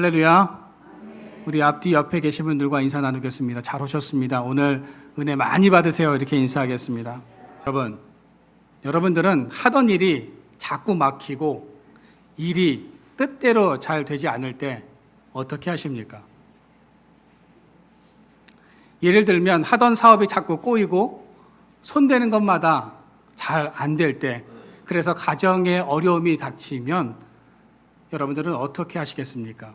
할렐루야. 우리 앞뒤 옆에 계신 분들과 인사 나누겠습니다. 잘 오셨습니다. 오늘 은혜 많이 받으세요. 이렇게 인사하겠습니다. 여러분, 여러분들은 하던 일이 자꾸 막히고 일이 뜻대로 잘 되지 않을 때 어떻게 하십니까? 예를 들면 하던 사업이 자꾸 꼬이고 손대는 것마다 잘 안 될 때, 그래서 가정에 어려움이 닥치면 여러분들은 어떻게 하시겠습니까?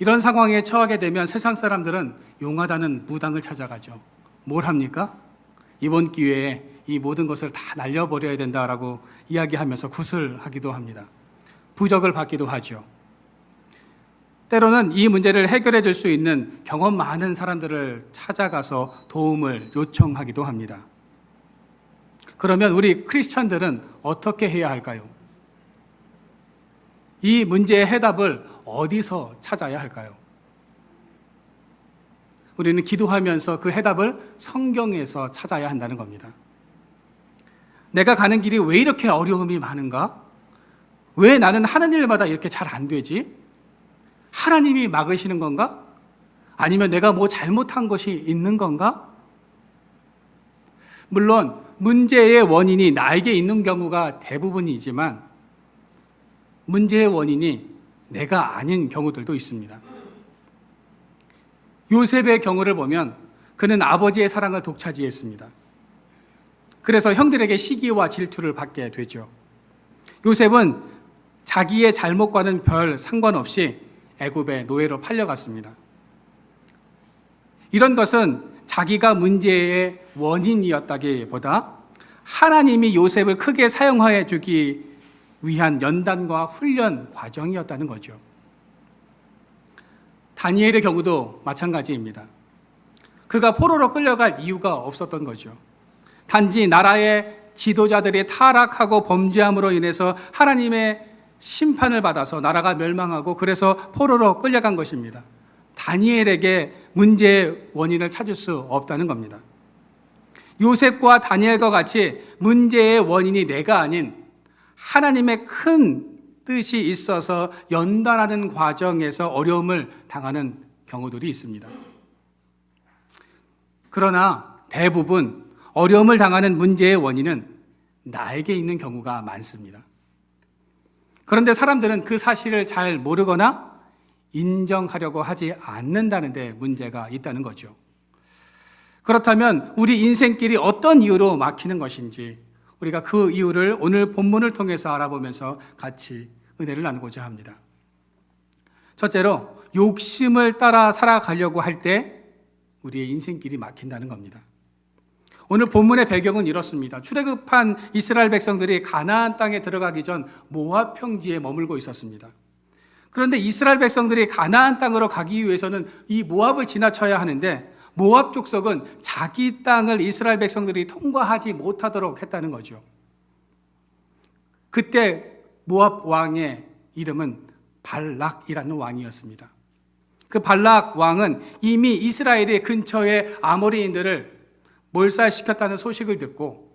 이런 상황에 처하게 되면 세상 사람들은 용하다는 무당을 찾아가죠. 뭘 합니까? 이번 기회에 이 모든 것을 다 날려버려야 된다라고 이야기하면서 구슬하기도 합니다. 부적을 받기도 하죠. 때로는 이 문제를 해결해 줄 수 있는 경험 많은 사람들을 찾아가서 도움을 요청하기도 합니다. 그러면 우리 크리스천들은 어떻게 해야 할까요? 이 문제의 해답을 어디서 찾아야 할까요? 우리는 기도하면서 그 해답을 성경에서 찾아야 한다는 겁니다. 내가 가는 길이 왜 이렇게 어려움이 많은가? 왜 나는 하는 일마다 이렇게 잘 안 되지? 하나님이 막으시는 건가? 아니면 내가 뭐 잘못한 것이 있는 건가? 물론 문제의 원인이 나에게 있는 경우가 대부분이지만 문제의 원인이 내가 아닌 경우들도 있습니다. 요셉의 경우를 보면 그는 아버지의 사랑을 독차지했습니다. 그래서 형들에게 시기와 질투를 받게 되죠. 요셉은 자기의 잘못과는 별 상관없이 애굽의 노예로 팔려갔습니다. 이런 것은 자기가 문제의 원인이었다기보다 하나님이 요셉을 크게 사용하여 주기 위한 연단과 훈련 과정이었다는 거죠. 다니엘의 경우도 마찬가지입니다. 그가 포로로 끌려갈 이유가 없었던 거죠. 단지 나라의 지도자들이 타락하고 범죄함으로 인해서 하나님의 심판을 받아서 나라가 멸망하고 그래서 포로로 끌려간 것입니다. 다니엘에게 문제의 원인을 찾을 수 없다는 겁니다. 요셉과 다니엘과 같이 문제의 원인이 내가 아닌 하나님의 큰 뜻이 있어서 연단하는 과정에서 어려움을 당하는 경우들이 있습니다. 그러나 대부분 어려움을 당하는 문제의 원인은 나에게 있는 경우가 많습니다. 그런데 사람들은 그 사실을 잘 모르거나 인정하려고 하지 않는다는 데 문제가 있다는 거죠. 그렇다면 우리 인생길이 어떤 이유로 막히는 것인지 우리가 그 이유를 오늘 본문을 통해서 알아보면서 같이 은혜를 나누고자 합니다. 첫째로 욕심을 따라 살아가려고 할 때 우리의 인생길이 막힌다는 겁니다. 오늘 본문의 배경은 이렇습니다. 출애굽한 이스라엘 백성들이 가나안 땅에 들어가기 전 모압 평지에 머물고 있었습니다. 그런데 이스라엘 백성들이 가나안 땅으로 가기 위해서는 이 모압을 지나쳐야 하는데 모압 족속은 자기 땅을 이스라엘 백성들이 통과하지 못하도록 했다는 거죠. 그때 모압 왕의 이름은 발락이라는 왕이었습니다. 그 발락 왕은 이미 이스라엘의 근처에 아모리인들을 몰살시켰다는 소식을 듣고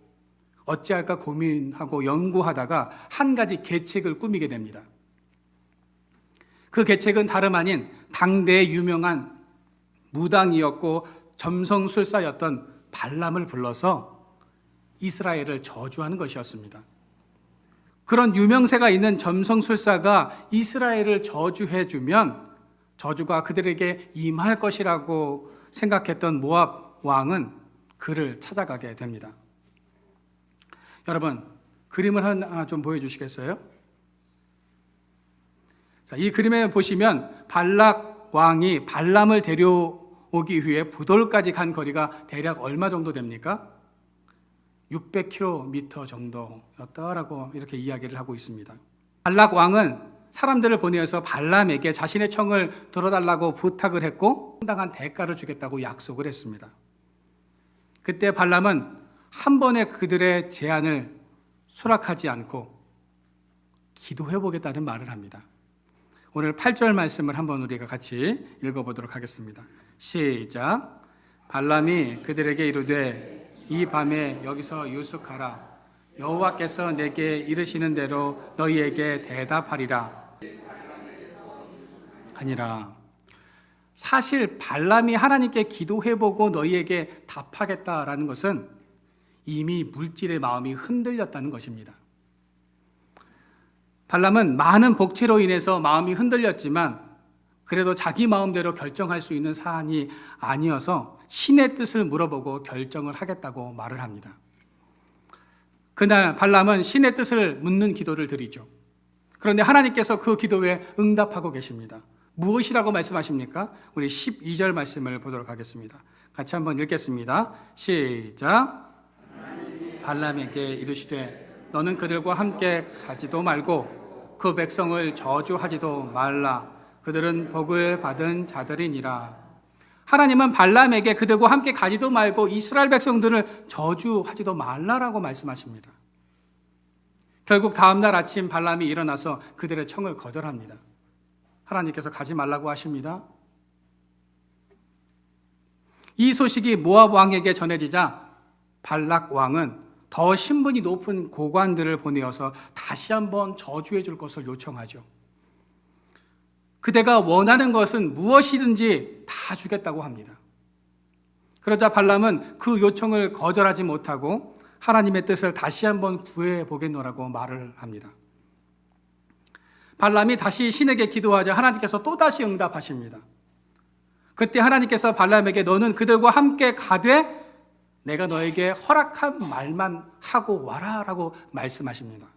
어찌할까 고민하고 연구하다가 한 가지 계책을 꾸미게 됩니다. 그 계책은 다름 아닌 당대의 유명한 무당이었고 점성술사였던 발람을 불러서 이스라엘을 저주하는 것이었습니다. 그런 유명세가 있는 점성술사가 이스라엘을 저주해 주면 저주가 그들에게 임할 것이라고 생각했던 모압 왕은 그를 찾아가게 됩니다. 여러분, 그림을 하나 좀 보여 주시겠어요? 자, 이 그림에 보시면 발락 왕이 발람을 데려 오기 위해 부돌까지 간 거리가 대략 얼마 정도 됩니까? 600km 정도였다라고 이렇게 이야기를 하고 있습니다. 발락 왕은 사람들을 보내어서 발람에게 자신의 청을 들어달라고 부탁을 했고 상당한 대가를 주겠다고 약속을 했습니다. 그때 발람은 한 번에 그들의 제안을 수락하지 않고 기도해 보겠다는 말을 합니다. 오늘 8절 말씀을 한번 우리가 같이 읽어 보도록 하겠습니다. 시작. 발람이 그들에게 이르되 이 밤에 여기서 유숙하라. 여호와께서 내게 이르시는 대로 너희에게 대답하리라 하니라. 사실 발람이 하나님께 기도해보고 너희에게 답하겠다라는 것은 이미 물질의 마음이 흔들렸다는 것입니다. 발람은 많은 복체로 인해서 마음이 흔들렸지만 그래도 자기 마음대로 결정할 수 있는 사안이 아니어서 신의 뜻을 물어보고 결정을 하겠다고 말을 합니다. 그날 발람은 신의 뜻을 묻는 기도를 드리죠. 그런데 하나님께서 그 기도에 응답하고 계십니다. 무엇이라고 말씀하십니까? 우리 12절 말씀을 보도록 하겠습니다. 같이 한번 읽겠습니다. 시작. 발람에게 이르시되 너는 그들과 함께 가지도 말고 그 백성을 저주하지도 말라. 그들은 복을 받은 자들이니라. 하나님은 발람에게 그들과 함께 가지도 말고 이스라엘 백성들을 저주하지도 말라라고 말씀하십니다. 결국 다음날 아침 발람이 일어나서 그들의 청을 거절합니다. 하나님께서 가지 말라고 하십니다. 이 소식이 모압 왕에게 전해지자 발락 왕은 더 신분이 높은 고관들을 보내어서 다시 한번 저주해 줄 것을 요청하죠. 그대가 원하는 것은 무엇이든지 다 주겠다고 합니다. 그러자 발람은 그 요청을 거절하지 못하고 하나님의 뜻을 다시 한번 구해 보겠노라고 말을 합니다. 발람이 다시 신에게 기도하자 하나님께서 또다시 응답하십니다. 그때 하나님께서 발람에게 너는 그들과 함께 가되 내가 너에게 허락한 말만 하고 와라 라고 말씀하십니다.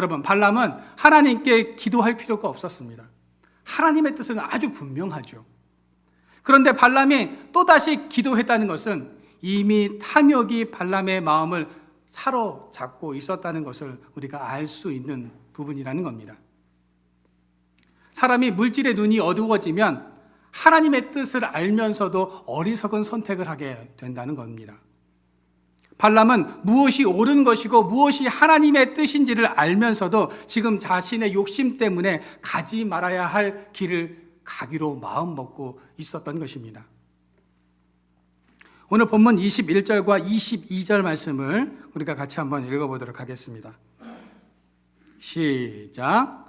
여러분, 발람은 하나님께 기도할 필요가 없었습니다. 하나님의 뜻은 아주 분명하죠. 그런데 발람이 또다시 기도했다는 것은 이미 탐욕이 발람의 마음을 사로잡고 있었다는 것을 우리가 알 수 있는 부분이라는 겁니다. 사람이 물질의 눈이 어두워지면 하나님의 뜻을 알면서도 어리석은 선택을 하게 된다는 겁니다. 발람은 무엇이 옳은 것이고 무엇이 하나님의 뜻인지를 알면서도 지금 자신의 욕심 때문에 가지 말아야 할 길을 가기로 마음먹고 있었던 것입니다. 오늘 본문 21절과 22절 말씀을 우리가 같이 한번 읽어보도록 하겠습니다. 시작.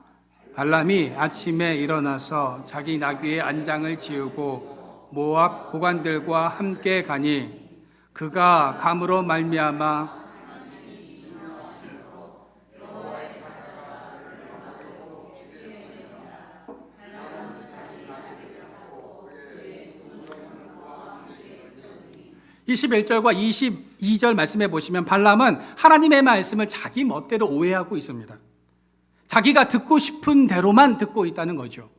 발람이 아침에 일어나서 자기 나귀의 안장을 지우고 모압 고관들과 함께 가니 그가 감으로 말미암아 (21절과 22절) 말씀해 보시면 발람은 하나님의 말씀을 자기 멋대로 오해하고 있습니다. 자기가 듣고 싶은 대로만 듣고 있다는 거죠.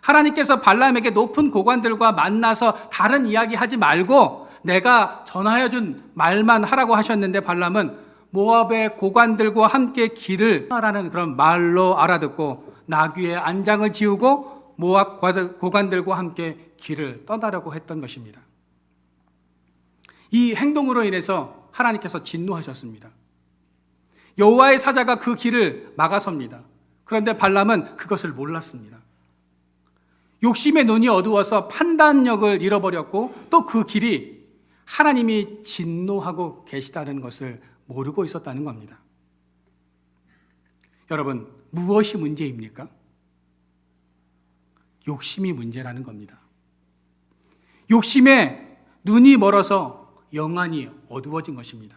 하나님께서 발람에게 높은 고관들과 만나서 다른 이야기 하지 말고 내가 전하여 준 말만 하라고 하셨는데 발람은 모압의 고관들과 함께 길을 하라는 그런 말로 알아듣고 나귀의 안장을 지우고 모압 고관들과 함께 길을 떠나려고 했던 것입니다. 이 행동으로 인해서 하나님께서 진노하셨습니다. 여호와의 사자가 그 길을 막아섭니다. 그런데 발람은 그것을 몰랐습니다. 욕심의 눈이 어두워서 판단력을 잃어버렸고 또 그 길이 하나님이 진노하고 계시다는 것을 모르고 있었다는 겁니다. 여러분, 무엇이 문제입니까? 욕심이 문제라는 겁니다. 욕심에 눈이 멀어서 영안이 어두워진 것입니다.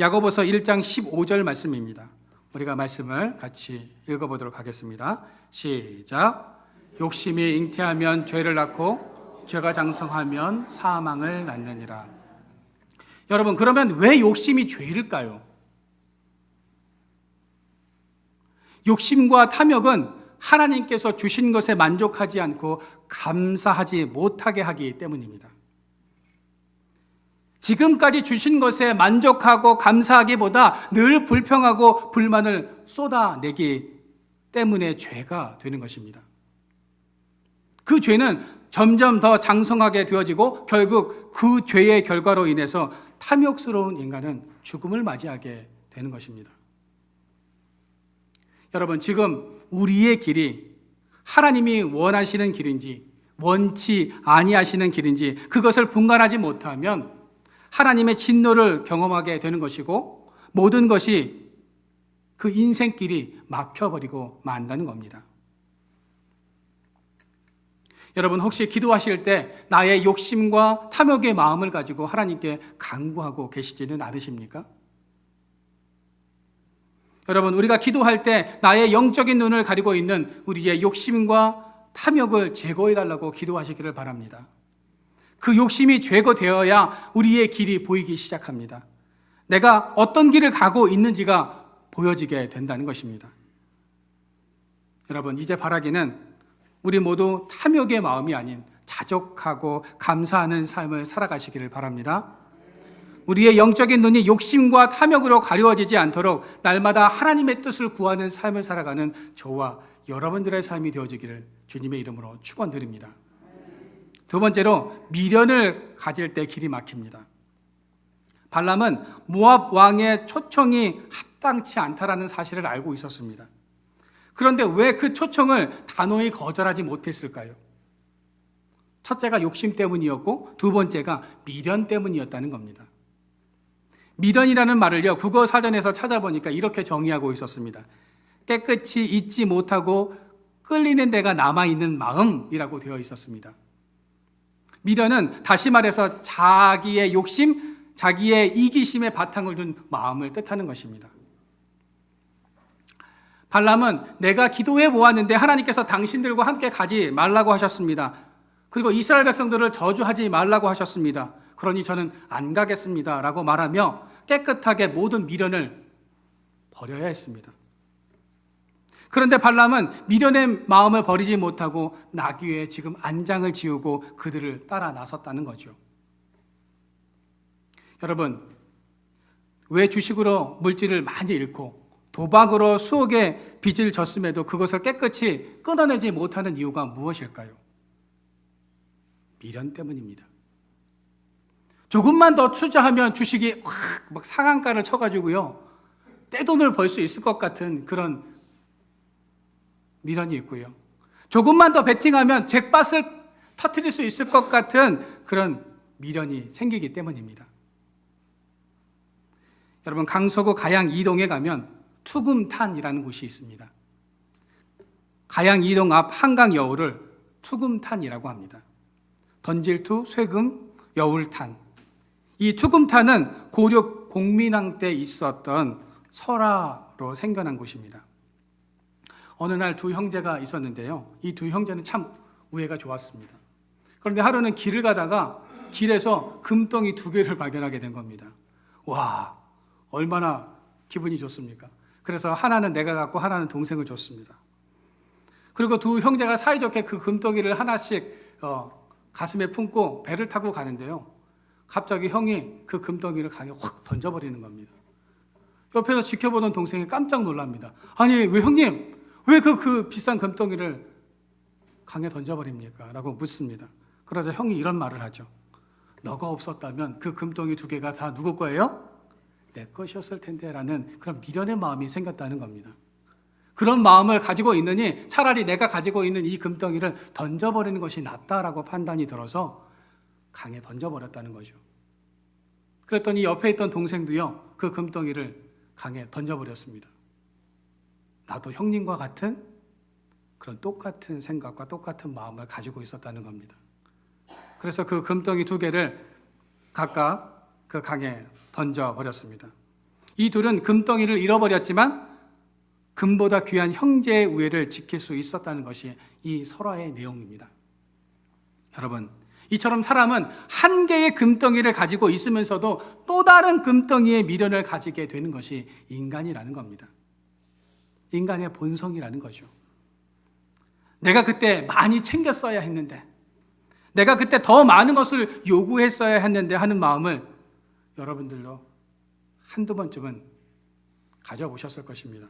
야고보서 1장 15절 말씀입니다. 우리가 말씀을 같이 읽어보도록 하겠습니다. 시작. 욕심이 잉태하면 죄를 낳고 죄가 장성하면 사망을 낳느니라. 여러분 그러면 왜 욕심이 죄일까요? 욕심과 탐욕은 하나님께서 주신 것에 만족하지 않고 감사하지 못하게 하기 때문입니다. 지금까지 주신 것에 만족하고 감사하기보다 늘 불평하고 불만을 쏟아내기 때문에 죄가 되는 것입니다. 그 죄는 점점 더 장성하게 되어지고 결국 그 죄의 결과로 인해서 탐욕스러운 인간은 죽음을 맞이하게 되는 것입니다. 여러분, 지금 우리의 길이 하나님이 원하시는 길인지 원치 아니하시는 길인지 그것을 분간하지 못하면 하나님의 진노를 경험하게 되는 것이고 모든 것이 그 인생길이 막혀버리고 만다는 겁니다. 여러분 혹시 기도하실 때 나의 욕심과 탐욕의 마음을 가지고 하나님께 간구하고 계시지는 않으십니까? 여러분 우리가 기도할 때 나의 영적인 눈을 가리고 있는 우리의 욕심과 탐욕을 제거해 달라고 기도하시기를 바랍니다. 그 욕심이 제거되어야 우리의 길이 보이기 시작합니다. 내가 어떤 길을 가고 있는지가 보여지게 된다는 것입니다. 여러분 이제 바라기는 우리 모두 탐욕의 마음이 아닌 자족하고 감사하는 삶을 살아가시기를 바랍니다. 우리의 영적인 눈이 욕심과 탐욕으로 가려워지지 않도록 날마다 하나님의 뜻을 구하는 삶을 살아가는 저와 여러분들의 삶이 되어지기를 주님의 이름으로 축원드립니다. 두 번째로 미련을 가질 때 길이 막힙니다. 발람은 모압 왕의 초청이 합당치 않다라는 사실을 알고 있었습니다. 그런데 왜 그 초청을 단호히 거절하지 못했을까요? 첫째가 욕심 때문이었고 두 번째가 미련 때문이었다는 겁니다. 미련이라는 말을요, 국어 사전에서 찾아보니까 이렇게 정의하고 있었습니다. 깨끗이 잊지 못하고 끌리는 데가 남아있는 마음이라고 되어 있었습니다. 미련은 다시 말해서 자기의 욕심, 자기의 이기심의 바탕을 둔 마음을 뜻하는 것입니다. 발람은 내가 기도해 보았는데 하나님께서 당신들과 함께 가지 말라고 하셨습니다. 그리고 이스라엘 백성들을 저주하지 말라고 하셨습니다. 그러니 저는 안 가겠습니다. 라고 말하며 깨끗하게 모든 미련을 버려야 했습니다. 그런데 발람은 미련의 마음을 버리지 못하고 나귀에 지금 안장을 지우고 그들을 따라 나섰다는 거죠. 여러분, 왜 주식으로 물질을 많이 잃고 도박으로 수억의 빚을 졌음에도 그것을 깨끗이 끊어내지 못하는 이유가 무엇일까요? 미련 때문입니다. 조금만 더 투자하면 주식이 확 막 상한가를 쳐가지고요. 떼돈을 벌 수 있을 것 같은 그런 미련이 있고요. 조금만 더 베팅하면 잭밭을 터트릴 수 있을 것 같은 그런 미련이 생기기 때문입니다. 여러분 강서구 가양 이동에 가면 투금탄이라는 곳이 있습니다. 가양 이동 앞 한강 여울을 투금탄이라고 합니다. 던질투, 쇠금, 여울탄. 이 투금탄은 고려 공민왕 때 있었던 설화로 생겨난 곳입니다. 어느 날 두 형제가 있었는데요. 이 두 형제는 참 우애가 좋았습니다. 그런데 하루는 길을 가다가 길에서 금덩이 두 개를 발견하게 된 겁니다. 와, 얼마나 기분이 좋습니까? 그래서 하나는 내가 갖고 하나는 동생을 줬습니다. 그리고 두 형제가 사이좋게 그 금덩이를 하나씩 어, 가슴에 품고 배를 타고 가는데요. 갑자기 형이 그 금덩이를 강에 확 던져버리는 겁니다. 옆에서 지켜보던 동생이 깜짝 놀랍니다. 아니, 왜 형님, 왜그 그 비싼 금덩이를 강에 던져버립니까? 라고 묻습니다. 그러자 형이 이런 말을 하죠. 너가 없었다면 그 금덩이 두 개가 다 누구 거예요? 내 것이었을 텐데 라는 그런 미련의 마음이 생겼다는 겁니다. 그런 마음을 가지고 있느니 차라리 내가 가지고 있는 이 금덩이를 던져버리는 것이 낫다라고 판단이 들어서 강에 던져버렸다는 거죠. 그랬더니 옆에 있던 동생도요, 그 금덩이를 강에 던져버렸습니다. 나도 형님과 같은 그런 똑같은 생각과 똑같은 마음을 가지고 있었다는 겁니다. 그래서 그 금덩이 두 개를 각각 그 강에 던져버렸습니다. 이 둘은 금덩이를 잃어버렸지만 금보다 귀한 형제의 우애를 지킬 수 있었다는 것이 이 설화의 내용입니다. 여러분, 이처럼 사람은 한 개의 금덩이를 가지고 있으면서도 또 다른 금덩이의 미련을 가지게 되는 것이 인간이라는 겁니다. 인간의 본성이라는 거죠. 내가 그때 많이 챙겼어야 했는데, 내가 그때 더 많은 것을 요구했어야 했는데 하는 마음을 여러분들도 한두 번쯤은 가져보셨을 것입니다.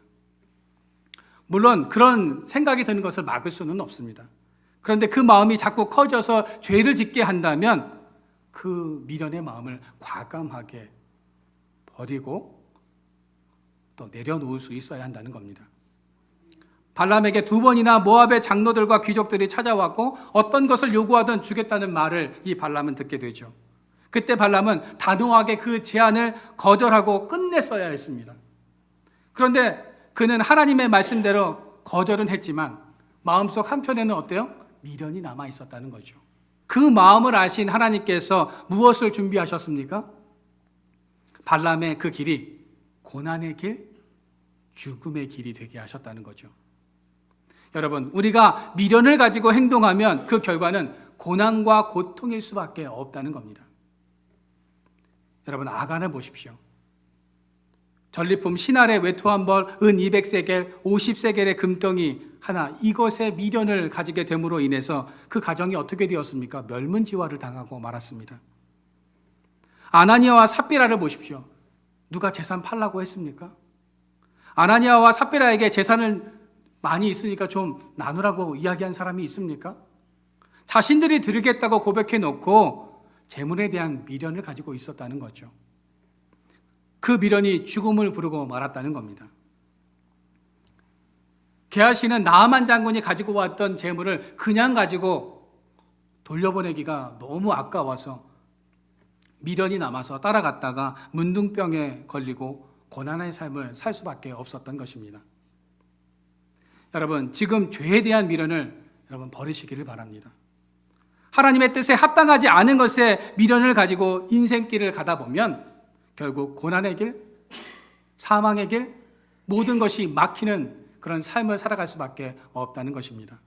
물론 그런 생각이 드는 것을 막을 수는 없습니다. 그런데 그 마음이 자꾸 커져서 죄를 짓게 한다면 그 미련의 마음을 과감하게 버리고 또 내려놓을 수 있어야 한다는 겁니다. 발람에게 두 번이나 모압의 장로들과 귀족들이 찾아왔고 어떤 것을 요구하든 주겠다는 말을 이 발람은 듣게 되죠. 그때 발람은 단호하게 그 제안을 거절하고 끝냈어야 했습니다. 그런데 그는 하나님의 말씀대로 거절은 했지만 마음속 한편에는 어때요? 미련이 남아 있었다는 거죠. 그 마음을 아신 하나님께서 무엇을 준비하셨습니까? 발람의 그 길이 고난의 길, 죽음의 길이 되게 하셨다는 거죠. 여러분, 우리가 미련을 가지고 행동하면 그 결과는 고난과 고통일 수밖에 없다는 겁니다. 여러분, 아간을 보십시오. 전리품 신할의 외투 한 벌, 은 200세겔, 50세겔의 금덩이 하나 이것에 미련을 가지게 됨으로 인해서 그 가정이 어떻게 되었습니까? 멸문지화를 당하고 말았습니다. 아나니아와 삽비라를 보십시오. 누가 재산 팔라고 했습니까? 아나니아와 삽비라에게 재산을 많이 있으니까 좀 나누라고 이야기한 사람이 있습니까? 자신들이 드리겠다고 고백해 놓고 재물에 대한 미련을 가지고 있었다는 거죠. 그 미련이 죽음을 부르고 말았다는 겁니다. 게하시는 나아만 장군이 가지고 왔던 재물을 그냥 가지고 돌려보내기가 너무 아까워서 미련이 남아서 따라갔다가 문둥병에 걸리고 고난의 삶을 살 수밖에 없었던 것입니다. 여러분, 지금 죄에 대한 미련을 여러분 버리시기를 바랍니다. 하나님의 뜻에 합당하지 않은 것에 미련을 가지고 인생길을 가다 보면 결국 고난의 길, 사망의 길, 모든 것이 막히는 그런 삶을 살아갈 수밖에 없다는 것입니다.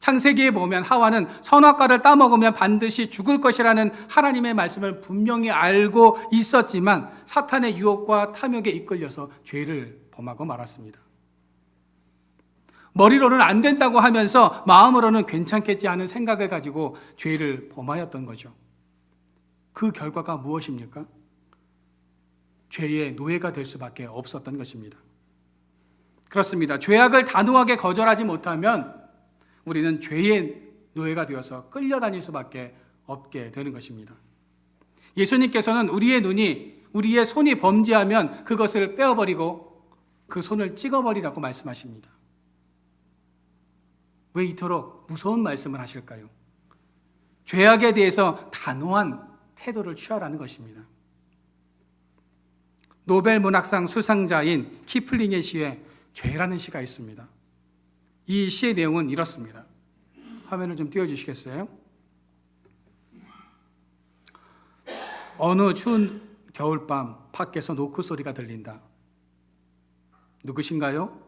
창세기에 보면 하와는 선악과를 따먹으면 반드시 죽을 것이라는 하나님의 말씀을 분명히 알고 있었지만 사탄의 유혹과 탐욕에 이끌려서 죄를 범하고 말았습니다. 머리로는 안 된다고 하면서 마음으로는 괜찮겠지 하는 생각을 가지고 죄를 범하였던 거죠. 그 결과가 무엇입니까? 죄의 노예가 될 수밖에 없었던 것입니다. 그렇습니다. 죄악을 단호하게 거절하지 못하면 우리는 죄의 노예가 되어서 끌려다닐 수밖에 없게 되는 것입니다. 예수님께서는 우리의 눈이 우리의 손이 범죄하면 그것을 빼어버리고 그 손을 찍어버리라고 말씀하십니다. 왜 이토록 무서운 말씀을 하실까요? 죄악에 대해서 단호한 태도를 취하라는 것입니다. 노벨 문학상 수상자인 키플링의 시에 죄라는 시가 있습니다. 이 시의 내용은 이렇습니다. 화면을 좀 띄워주시겠어요? 어느 추운 겨울밤 밖에서 노크 소리가 들린다. 누구신가요?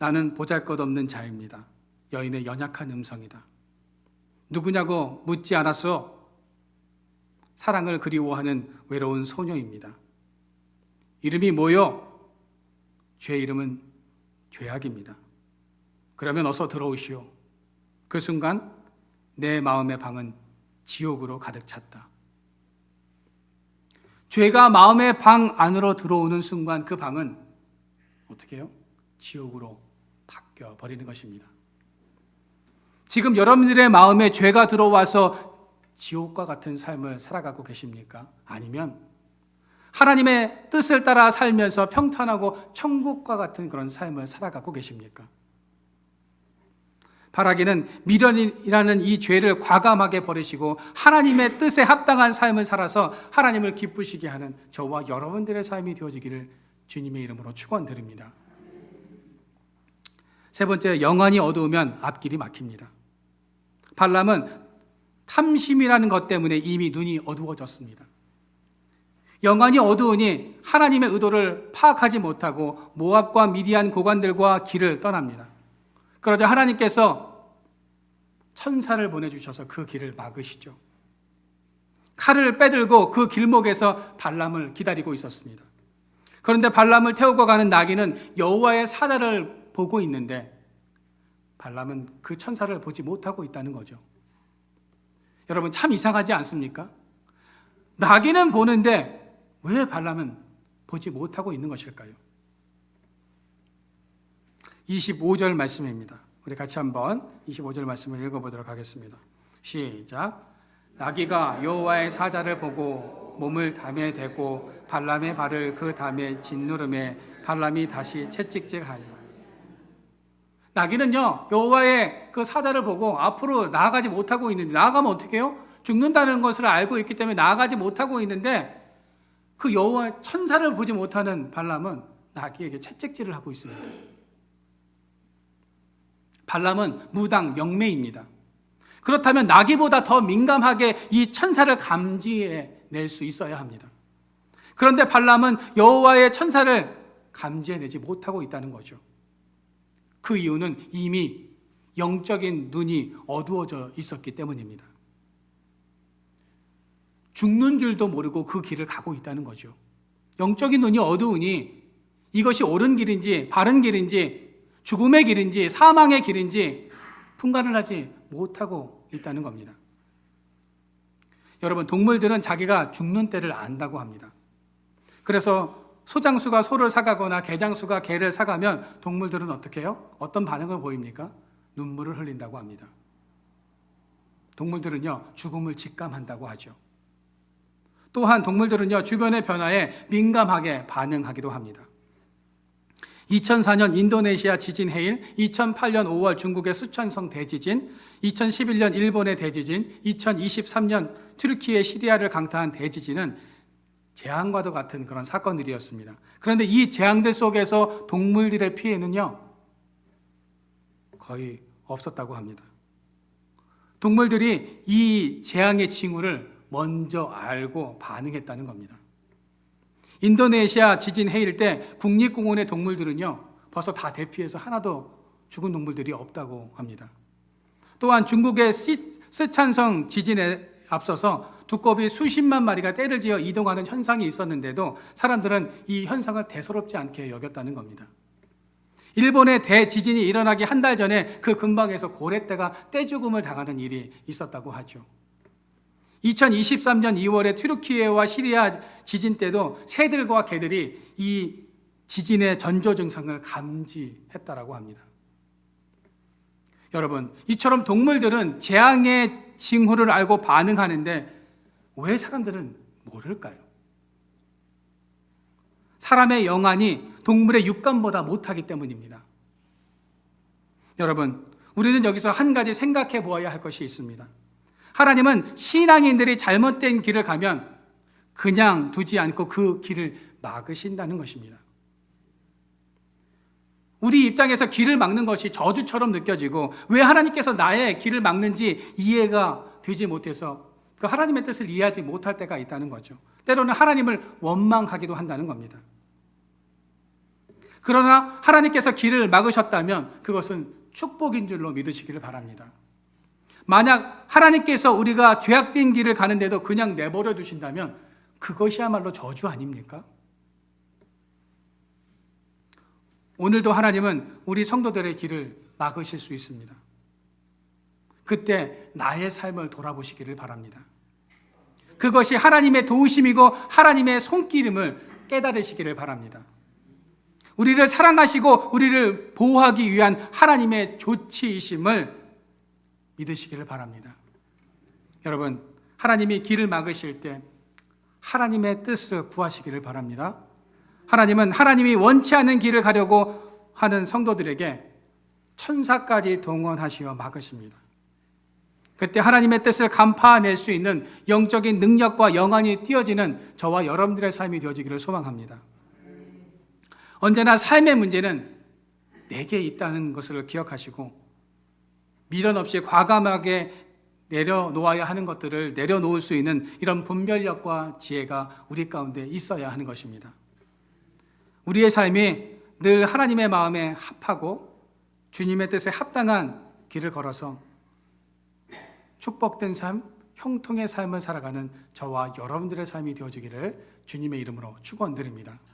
나는 보잘 것 없는 자입니다. 여인의 연약한 음성이다. 누구냐고 묻지 않았어. 사랑을 그리워하는 외로운 소녀입니다. 이름이 뭐요? 죄 이름은 죄악입니다. 그러면 어서 들어오시오. 그 순간 내 마음의 방은 지옥으로 가득 찼다. 죄가 마음의 방 안으로 들어오는 순간 그 방은 어떻게 해요? 지옥으로 바뀌어 버리는 것입니다. 지금 여러분들의 마음에 죄가 들어와서 지옥과 같은 삶을 살아가고 계십니까? 아니면 하나님의 뜻을 따라 살면서 평탄하고 천국과 같은 그런 삶을 살아가고 계십니까? 바라기는 미련이라는 이 죄를 과감하게 버리시고 하나님의 뜻에 합당한 삶을 살아서 하나님을 기쁘시게 하는 저와 여러분들의 삶이 되어지기를 주님의 이름으로 축원드립니다. 세 번째, 영안이 어두우면 앞길이 막힙니다. 발람은 탐심이라는 것 때문에 이미 눈이 어두워졌습니다. 영안이 어두우니 하나님의 의도를 파악하지 못하고 모압과 미디안 고관들과 길을 떠납니다. 그러자 하나님께서 천사를 보내주셔서 그 길을 막으시죠. 칼을 빼들고 그 길목에서 발람을 기다리고 있었습니다. 그런데 발람을 태우고 가는 나귀는 여호와의 사자를 보고 있는데 발람은 그 천사를 보지 못하고 있다는 거죠. 여러분 참 이상하지 않습니까? 나귀는 보는데 왜 발람은 보지 못하고 있는 것일까요? 25절 말씀입니다. 우리 같이 한번 25절 말씀을 읽어보도록 하겠습니다. 시작. 나귀가 여호와의 사자를 보고 몸을 담에 대고 발람의 발을 그 담에 짓누름에 발람이 다시 채찍질하니 나귀는요 여호와의 그 사자를 보고 앞으로 나아가지 못하고 있는데 나아가면 어떻게 해요? 죽는다는 것을 알고 있기 때문에 나아가지 못하고 있는데 그 여호와 천사를 보지 못하는 발람은 나귀에게 채찍질을 하고 있습니다. 발람은 무당 영매입니다. 그렇다면 나귀보다 더 민감하게 이 천사를 감지해 낼 수 있어야 합니다. 그런데 발람은 여호와의 천사를 감지해내지 못하고 있다는 거죠. 그 이유는 이미 영적인 눈이 어두워져 있었기 때문입니다. 죽는 줄도 모르고 그 길을 가고 있다는 거죠. 영적인 눈이 어두우니 이것이 옳은 길인지 바른 길인지 죽음의 길인지 사망의 길인지 분간을 하지 못하고 있다는 겁니다. 여러분, 동물들은 자기가 죽는 때를 안다고 합니다. 그래서 소장수가 소를 사가거나 개장수가 개를 사가면 동물들은 어떻게 해요? 어떤 반응을 보입니까? 눈물을 흘린다고 합니다. 동물들은요, 죽음을 직감한다고 하죠. 또한 동물들은요, 주변의 변화에 민감하게 반응하기도 합니다. 2004년 인도네시아 지진 해일, 2008년 5월 중국의 수천성 대지진, 2011년 일본의 대지진, 2023년 튀르키예 시리아를 강타한 대지진은 재앙과도 같은 그런 사건들이었습니다. 그런데 이 재앙들 속에서 동물들의 피해는요, 거의 없었다고 합니다. 동물들이 이 재앙의 징후를 먼저 알고 반응했다는 겁니다. 인도네시아 지진 해일 때 국립공원의 동물들은요, 벌써 다 대피해서 하나도 죽은 동물들이 없다고 합니다. 또한 중국의 시- 스촨성 지진에 앞서서 두꺼비 수십만 마리가 떼를 지어 이동하는 현상이 있었는데도 사람들은 이 현상을 대수롭지 않게 여겼다는 겁니다. 일본의 대지진이 일어나기 한 달 전에 그 근방에서 고래떼가 떼죽음을 당하는 일이 있었다고 하죠. 2023년 2월에 튀르키예와 시리아 지진 때도 새들과 개들이 이 지진의 전조 증상을 감지했다라고 합니다. 여러분, 이처럼 동물들은 재앙의 징후를 알고 반응하는데 왜 사람들은 모를까요? 사람의 영안이 동물의 육감보다 못하기 때문입니다. 여러분, 우리는 여기서 한 가지 생각해 보아야 할 것이 있습니다. 하나님은 신앙인들이 잘못된 길을 가면 그냥 두지 않고 그 길을 막으신다는 것입니다. 우리 입장에서 길을 막는 것이 저주처럼 느껴지고 왜 하나님께서 나의 길을 막는지 이해가 되지 못해서 그 하나님의 뜻을 이해하지 못할 때가 있다는 거죠. 때로는 하나님을 원망하기도 한다는 겁니다. 그러나 하나님께서 길을 막으셨다면 그것은 축복인 줄로 믿으시기를 바랍니다. 만약 하나님께서 우리가 죄악된 길을 가는데도 그냥 내버려 두신다면 그것이야말로 저주 아닙니까? 오늘도 하나님은 우리 성도들의 길을 막으실 수 있습니다. 그때 나의 삶을 돌아보시기를 바랍니다. 그것이 하나님의 도우심이고 하나님의 손길임을 깨달으시기를 바랍니다. 우리를 사랑하시고 우리를 보호하기 위한 하나님의 조치이심을 믿으시기를 바랍니다. 여러분, 하나님이 길을 막으실 때 하나님의 뜻을 구하시기를 바랍니다. 하나님은 하나님이 원치 않는 길을 가려고 하는 성도들에게 천사까지 동원하시어 막으십니다. 그때 하나님의 뜻을 간파낼 수 있는 영적인 능력과 영안이 띄어지는 저와 여러분들의 삶이 되어지기를 소망합니다. 언제나 삶의 문제는 내게 있다는 것을 기억하시고 미련 없이 과감하게 내려놓아야 하는 것들을 내려놓을 수 있는 이런 분별력과 지혜가 우리 가운데 있어야 하는 것입니다. 우리의 삶이 늘 하나님의 마음에 합하고 주님의 뜻에 합당한 길을 걸어서 축복된 삶, 형통의 삶을 살아가는 저와 여러분들의 삶이 되어지기를 주님의 이름으로 축원드립니다.